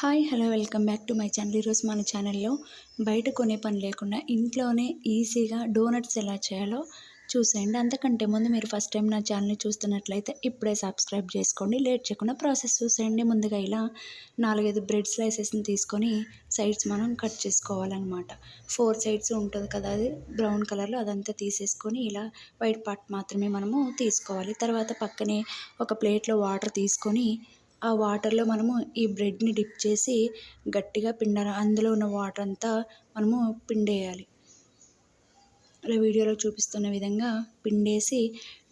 Hi hello welcome back to my channel. ఈరోజు మన ఛానల్లో బయట కొనే పని లేకుండా ఇంట్లోనే ఈజీగా డోనట్స్ ఎలా చేయాలో చూసేయండి. అంతకంటే ముందు మీరు ఫస్ట్ టైం నా ఛానల్ని చూస్తున్నట్లయితే ఇప్పుడే సబ్స్క్రైబ్ చేసుకోండి. లేట్ చేయకుండా ప్రాసెస్ చూసేయండి. ముందుగా ఇలా నాలుగైదు బ్రెడ్ స్లైసెస్ని తీసుకొని సైడ్స్ మనం కట్ చేసుకోవాలన్నమాట. ఫోర్ సైడ్స్ ఉంటుంది కదా అది బ్రౌన్ కలర్లో అదంతా తీసేసుకొని ఇలా వైట్ పార్ట్ మాత్రమే మనము తీసుకోవాలి. తర్వాత పక్కనే ఒక ప్లేట్లో వాటర్ తీసుకొని ఆ వాటర్లో మనము ఈ బ్రెడ్ని డిప్ చేసి గట్టిగా పిండాలి అందులో ఉన్న వాటర్ అంతా మనము పిండేయాలి. ఇలా వీడియోలో చూపిస్తున్న విధంగా పిండేసి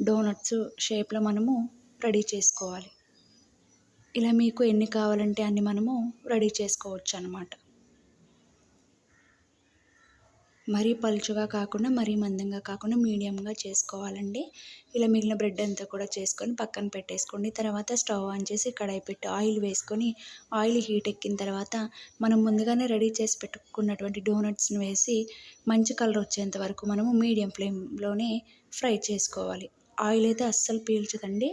డోనట్స్ షేప్లో మనము రెడీ చేసుకోవాలి. ఇలా మీకు ఎన్ని కావాలంటే అన్ని మనము రెడీ చేసుకోవచ్చు అన్నమాట మరీ పలుచగా కాకుండా మరీ మందంగా కాకుండా మీడియంగా చేసుకోవాలండి. ఇలా మిగిలిన బ్రెడ్ అంతా కూడా చేసుకొని పక్కన పెట్టేసుకోండి. తర్వాత స్టవ్ ఆన్ చేసి కడాయి పెట్టి ఆయిల్ వేసుకొని ఆయిల్ హీట్ ఎక్కిన తర్వాత మనం ముందుగానే రెడీ చేసి పెట్టుకున్నటువంటి డోనట్స్ని వేసి మంచి కలర్ వచ్చేంత వరకు మనము మీడియం ఫ్లేమ్లోనే ఫ్రై చేసుకోవాలి. ఆయిల్ అయితే అస్సలు పీల్చదండి.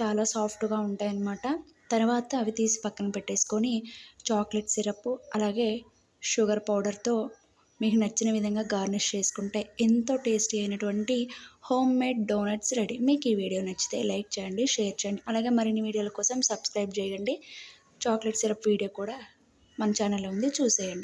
చాలా సాఫ్ట్గా ఉంటాయన్నమాట. తర్వాత అవి తీసి పక్కన పెట్టేసుకొని చాక్లెట్ సిరప్ అలాగే షుగర్ పౌడర్తో మీకు నచ్చిన విధంగా గార్నిష్ చేసుకుంటే ఎంతో టేస్టీ అయినటువంటి హోమ్ మేడ్ డోనట్స్ రెడీ. మీకు ఈ వీడియో నచ్చితే లైక్ చేయండి షేర్ చేయండి. అలాగే మరిన్ని వీడియోల కోసం సబ్స్క్రైబ్ చేయండి. చాక్లెట్ సిరప్ వీడియో కూడా మన ఛానల్లో ఉంది. చూసేయండి.